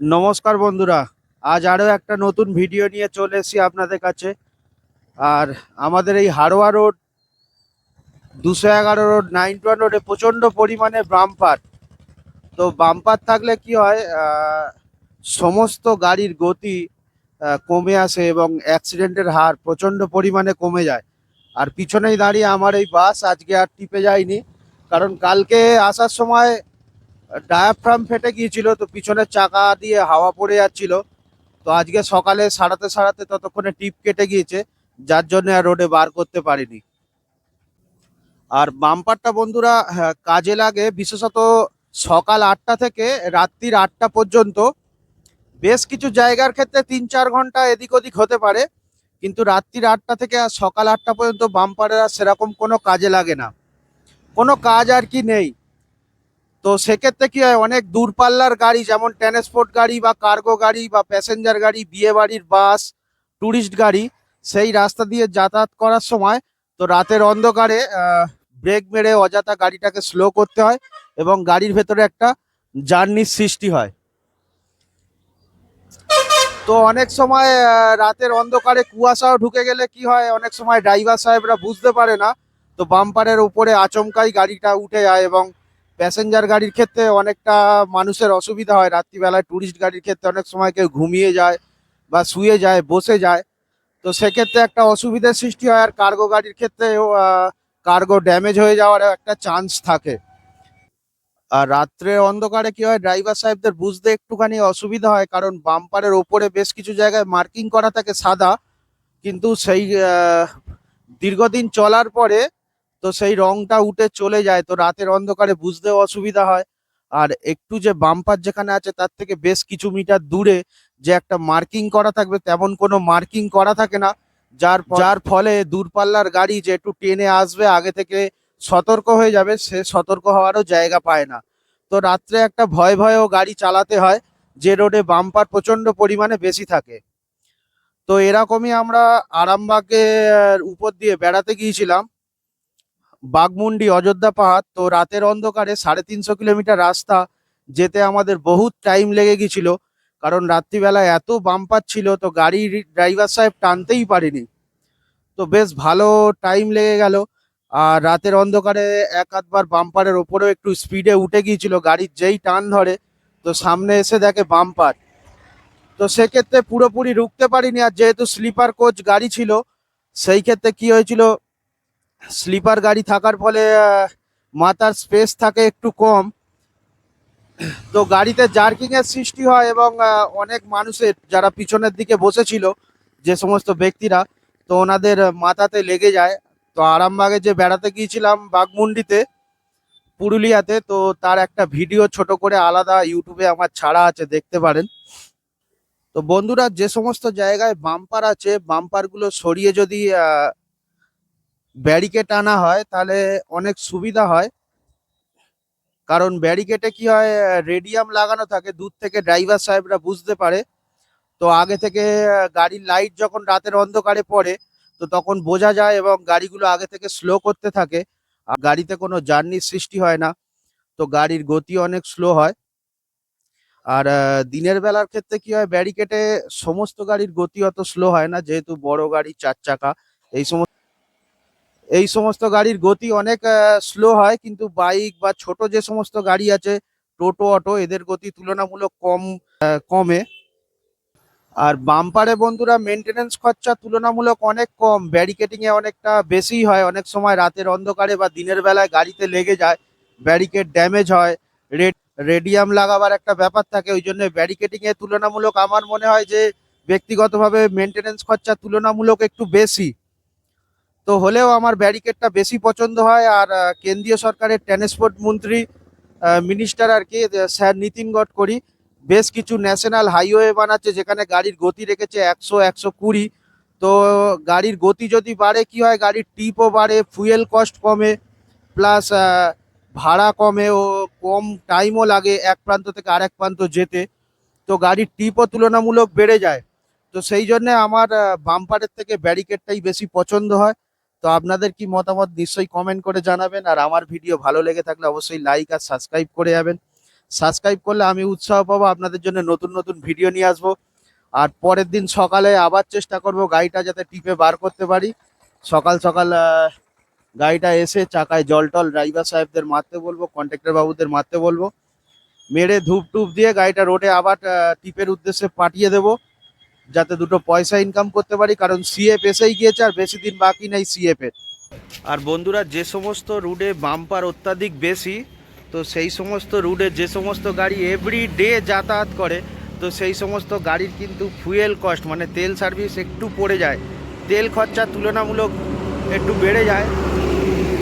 নমস্কার বন্ধুরা, আজ আরও একটা নতুন ভিডিও নিয়ে চলে এসেছি আপনাদের কাছে। আর আমাদের এই হারোয়া রোড, দুশো এগারো রোড নাইন ওয়ান রোডে প্রচণ্ড পরিমাণে বাম্পার। তো বাম্পার থাকলে কি হয় সমস্ত গাড়ির গতি কমে আসে এবং অ্যাক্সিডেন্টের হার প্রচণ্ড পরিমাণে কমে যায়। আর পিছনেই দাঁড়িয়ে আমার এই বাস আজকে আর টিপে যায়নি। কারণ কালকে আসার সময় ডায়াফ্রাম ফেটে গিয়েছিল তো পিছনের চাকা দিয়ে হাওয়া পড়ে যাচ্ছিল। তো আজকে সকালে সারাতে সারাতে ততক্ষণে টিপ কেটে গিয়েছে যার জন্য আর রোডে বার করতে পারিনি। আর বাম্পারটা বন্ধুরা হ্যাঁ, কাজে লাগে। বিশেষত সকাল আটটা থেকে রাত্রির আটটা পর্যন্ত। বেশ কিছু জায়গার ক্ষেত্রে তিন চার ঘণ্টা এদিক ওদিক হতে পারে কিন্তু রাত্রির আটটা থেকে আর সকাল আটটা পর্যন্ত বাম্পারের সেরকম কোনো কাজে লাগে না। কোনো কাজ আর কি নেই। তো সেক্ষেত্রে কি হয়, অনেক দূরপাল্লার গাড়ি যেমন ট্রান্সপোর্ট গাড়ি বা কার্গো গাড়ি বা প্যাসেঞ্জার গাড়ি বিয়ে বাড়ির বাস ট্যুরিস্ট গাড়ি, সেই রাস্তা দিয়ে যাতায়াত করার সময় তো রাতের অন্ধকারে ব্রেক মেরে অযথা গাড়িটাকে স্লো করতে হয় এবং গাড়ির ভেতরে একটা জার্নির সৃষ্টি হয়। তো অনেক সময় রাতের অন্ধকারে কুয়াশাও ঢুকে গেলে কি হয়, অনেক সময় ড্রাইভার সাহেবরা বুঝতে পারে না, তো বাম্পারের উপরে আচমকাই গাড়িটা উঠে যায় এবং প্যাসেঞ্জার গাড়ির ক্ষেত্রে অনেকটা মানুষের অসুবিধা হয়। রাত্রিবেলায় ট্যুরিস্ট গাড়ির ক্ষেত্রে অনেক সময় কেউ ঘুমিয়ে যায় বা শুয়ে যায়, বসে যায়। তো সেক্ষেত্রে একটা অসুবিধার সৃষ্টি হয় আর কার্গো গাড়ির ক্ষেত্রেও কার্গো ড্যামেজ হয়ে যাওয়ার একটা চান্স থাকে। আর রাত্রে অন্ধকারে কি হয় ড্রাইভার সাহেবদের বুঝতে একটুখানি অসুবিধা হয় কারণ বাম্পারের ওপরে বেশ কিছু জায়গায় মার্কিং করা থাকে সাদা। কিন্তু সেই দীর্ঘদিন চলার পরে তো সেই রংটা উঠে চলে যায়, তো রাতের অন্ধকারে বুঝতেও অসুবিধা হয়। আর একটু যে বাম্পার যেখানে আছে, তার থেকে বেশ কিছু মিটার দূরে যে একটা মার্কিং করা থাকবে, তেমন কোনো মার্কিং করা থাকে না। যার যার ফলে দূরপাল্লার গাড়ি যে একটু টেনে আসবে, আগে থেকে সতর্ক হয়ে যাবে, সে সতর্ক হওয়ারও জায়গা পায় না। তো রাত্রে একটা ভয় ভয়েও গাড়ি চালাতে হয়, যে রোডে বাম্পার প্রচণ্ড পরিমাণে বেশি থাকে। তো এরকমই আমরা আরামবাগের উপর দিয়ে বেড়াতে গিয়েছিলাম। বাগমুন্ডি অযোধ্যা পাহাড়, তো রাতের অন্ধকারে সাড়ে তিনশো কিলোমিটার রাস্তা যেতে আমাদের বহুত টাইম লেগে গেছিল। কারণ রাত্রিবেলা এত বাম্পার ছিল, তো গাড়ির ড্রাইভার সাহেব টানতেই পারিনি। তো বেশ ভালো টাইম লেগে গেল। আর রাতের অন্ধকারে এক আধবার বাম্পারের ওপরেও একটু স্পিডে উঠে গিয়েছিল গাড়ির যেই টান ধরে, তো সামনে এসে দেখে বাম্পার তো সেক্ষেত্রে পুরোপুরি রুখতে পারিনি, আর যেহেতু স্লিপার কোচ গাড়ি ছিল, সেই ক্ষেত্রে কি হয়েছিল স্লিপার গাড়ি থাকার ফলে মাথার স্পেস থাকে একটু কম। তো গাড়িতে জার্কিং এর সৃষ্টি হয় এবং অনেক মানুষের যারা পিছনের দিকে বসেছিল, যে সমস্ত ব্যক্তিরা, তো ওনাদের মাথাতে লেগে যায়। তো আরামবাগে যে বেড়াতে গিয়েছিলাম বাগমুন্ডিতে পুরুলিয়াতে, তো তার একটা ভিডিও ছোট করে আলাদা ইউটিউবে আমার ছাড়া আছে, দেখতে পারেন। তো বন্ধুরা, যে সমস্ত জায়গায় বাম্পার আছে, বাম্পারগুলো সরিয়ে যদি ব্যারিকেড আনা হয়, তাহলে অনেক সুবিধা হয়। কারণ ব্যারিকেডে কি হয় রেডিয়াম লাগানো থাকে, দূর থেকে ড্রাইভার সাহেবরা বুঝতে পারে। তো আগে থেকে গাড়ির লাইট যখন রাতের অন্ধকারে পড়ে, তো তখন বোঝা যায় এবং গাড়িগুলো আগে থেকে স্লো করতে থাকে। আর গাড়িতে কোনো জার্নির সৃষ্টি হয় না, তো গাড়ির গতি অনেক স্লো হয়। আর দিনের বেলার ক্ষেত্রে কি হয় ব্যারিকেডে সমস্ত গাড়ির গতি অত স্লো হয় না, যেহেতু বড় গাড়ি, চার চাকা, এই সমস্ত এই সমস্ত গাড়ির গতি অনেক স্লো হয়, কিন্তু বাইক বা ছোট যে সমস্ত গাড়ি আছে, টোটো, অটো, এদের গতি তুলনামূলক কম কমে। আর বাম্পারে বন্ধুরা মেনটেনেন্স খরচা তুলনামূলক অনেক কম ব্যারিকেডিং এ অনেকটা বেশি হয়। অনেক সময় রাতের অন্ধকারে বা দিনের বেলায় গাড়িতে লেগে যায় ব্যারিকেড ড্যামেজ হয় রেড রেডিয়াম লাগাবার একটা ব্যাপার থাকে, ওই জন্য ব্যারিকেডিং এ তুলনামূলক আমার মনে হয় যে ব্যক্তিগতভাবে মেনটেনেন্স খরচা তুলনামূলক একটু বেশি। তো হলেও আমার ব্যারিকেডটা বেশি পছন্দ হয় আর কেন্দ্রীয় সরকারের ট্রান্সপোর্ট মন্ত্রী মিনিস্টার আর কি স্যার নীতিন গডকরি, বেশ কিছু ন্যাশনাল হাইওয়ে বানাচ্ছে যেখানে গাড়ির গতি রেখেছে একশো একশো কুড়ি। তো গাড়ির গতি যদি বাড়ে, কি হয়? গাড়ির টিপও বাড়ে, ফুয়েল কস্ট কমে, প্লাস ভাড়া কমে ও কম টাইমও লাগে এক প্রান্ত থেকে আরেক প্রান্ত যেতে। তো গাড়ির টিপও তুলনামূলক বেড়ে যায়। তো সেই জন্যে আমার বাম্পারের থেকে ব্যারিকেডটাই বেশি পছন্দ হয়। তো আপনাদের কি মতামত নিশ্চয়ই কমেন্ট করে জানাবেন। আর আমার ভিডিও ভালো লেগে থাকলে অবশ্যই লাইক আর সাবস্ক্রাইব করে যাবেন। সাবস্ক্রাইব করলে আমি উৎসাহ পাবো, আপনাদের জন্য নতুন নতুন ভিডিও নিয়ে আসব। আর পরের দিন সকালে আবার চেষ্টা করব গাড়িটা যাতে টিপে বার করতে পারি। সকাল সকাল গাড়িটা এসে চাকায় জল টল ড্রাইভার সাহেবদের মারতে বলব কন্ট্রাক্টর বাবুদের মারতে বলব। মেরে ধূপ টুপ দিয়ে গাড়িটা রোডে আবার টিপের উদ্দেশ্যে পাঠিয়ে দেবো। যাতে দুটো পয়সা ইনকাম করতে পারি, কারণ সিএফ এসেই গিয়েছে আর বেশি দিন বাকি নেই সিএফ এর। আর বন্ধুরা, যে সমস্ত রুটে বাম্পার অত্যাধিক বেশি, তো সেই সমস্ত রুটে যে সমস্ত গাড়ি এভরি ডে যাতায়াত করে, তো সেই সমস্ত গাড়ির কিন্তু ফুয়েল কস্ট মানে তেল সার্ভিস একটু পড়ে যায়। তেল খরচা তুলনামূলক একটু বেড়ে যায়।